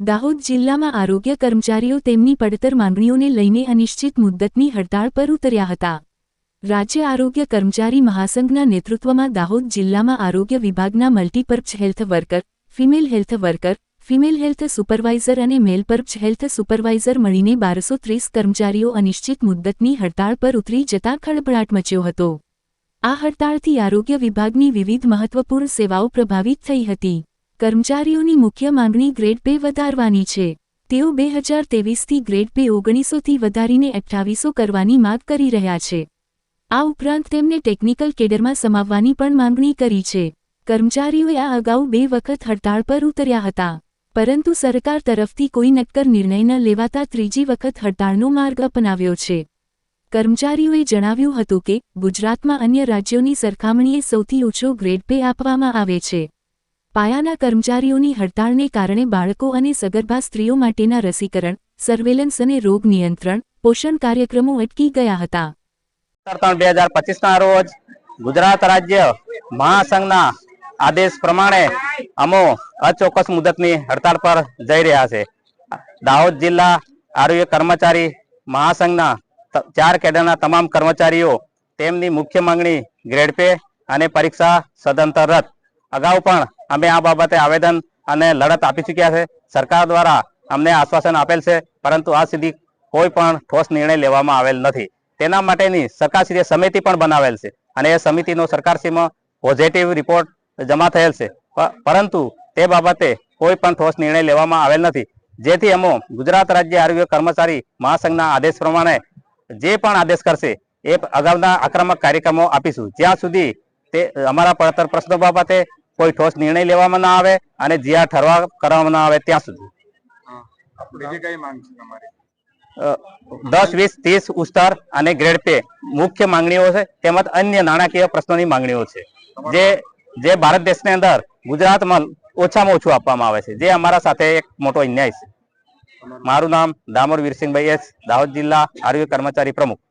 દાહોદ જિલ્લામાં આરોગ્ય કર્મચારીઓ તેમની પડતર માંગણીઓને લઈને અનિશ્ચિત મુદ્દતની હડતાળ પર ઉતર્યા હતા. રાજ્ય આરોગ્ય કર્મચારી મહાસંઘના નેતૃત્વમાં દાહોદ જિલ્લામાં આરોગ્ય વિભાગના multipurpose health worker, female health worker, female health supervisor અને મેલ હેલ્થ સુપરવાઇઝર મળીને બારસો ત્રીસ કર્મચારીઓ અનિશ્ચિત મુદ્દતની હડતાળ પર ઉતરી જતા ખળભળાટ મચ્યો હતો. આ હડતાળથી આરોગ્ય વિભાગની વિવિધ મહત્વપૂર્ણ સેવાઓ પ્રભાવિત થઈ હતી. કર્મચારીઓની મુખ્ય માંગણી ગ્રેડ પે વધારવાની છે. તેઓ બે હજાર તેવીસથી ગ્રેડ પે ઓગણીસોથી વધારીને અઠ્ઠાવીસો કરવાની માગ કરી રહ્યા છે. આ ઉપરાંત તેમને ટેકનિકલ કેડરમાં સમાવવાની પણ માંગણી કરી છે. કર્મચારીઓએ આ અગાઉ બે વખત હડતાળ પર ઉતર્યા હતા. પરંતુ સરકાર તરફથી કોઈ નક્કર નિર્ણય ન લેવાતા ત્રીજી વખત હડતાળનો માર્ગ અપનાવ્યો છે. કર્મચારીઓએ જણાવ્યું હતું કે, ગુજરાતમાં અન્ય રાજ્યોની સરખામણીએ સૌથી ઓછો ગ્રેડ પે આપવામાં આવે છે. પાયાના કર્મચારીઓની હડતાળને કારણે બાળકો અને સગર્ભા સ્ત્રીઓ માટેના રસીકરણ સર્વેલન્સ અને રોગ નિયંત્રણ, પોષણ કાર્યક્રમો અટકી ગયા હતા. બે હજાર પચીસ ના રોજ ગુજરાત રાજ્ય મહાસંઘના આદેશ પ્રમાણે અમો અચોક્કસ મુદતની હડતાળ પર જઈ રહ્યા છે. દાહોદ જિલ્લા આરોગ્ય કર્મચારી મહાસંઘના ચાર કેડરના તમામ કર્મચારીઓ તેમની મુખ્ય માંગણી ગ્રેડ પે અને પરીક્ષા સદંતર રદ અગાઉ પણ અમે આ બાબતે આવેદન અને લડત આપી ચૂક્યા છે. સરકાર દ્વારા અમને આશ્વાસન આપેલ છે, પરંતુ આ સુધી કોઈ પણ ઠોસ નિર્ણય લેવામાં આવેલ નથી. તેના માટેની સરકારશ્રીએ સમિતિ પણ બનાવેલ છે અને એ સમિતિનો સરકારશ્રીમાં પોઝિટિવ રિપોર્ટ જમા થયેલ છે. પરંતુ તે બાબતે કોઈ પણ ઠોસ નિર્ણય લેવામાં આવેલ નથી. જેથી અમો ગુજરાત રાજ્ય આરોગ્ય કર્મચારી મહાસંઘના આદેશ પ્રમાણે જે પણ આદેશ કરશે, એ અગાઉના આક્રમક કાર્યક્રમો આપીશું. જ્યાં સુધી તે, અમારા પડતર પ્રશ્નો બાબતે કોઈ ઠોસ નિર્ણય લેવામાં ના આવે અને જ્યાં ઠરવા કરવામાં ના આવે ત્યાં સુધી. દસ વીસ ત્રીસ ઉસ્તર અને ગ્રેડ પે મુખ્ય માંગણીઓ છે તેમજ અન્ય નાણાકીય પ્રશ્નોની માંગણીઓ છે. જે જે ભારત દેશની અંદર ગુજરાતમાં ઓછામાં ઓછું આપવામાં આવે છે. જે અમારા સાથે એક મોટો અન્યાય છે. મારું નામ દામોર વીરસિંહભાઈ એસ દાહોદ જિલ્લા આરોગ્ય કર્મચારી પ્રમુખ.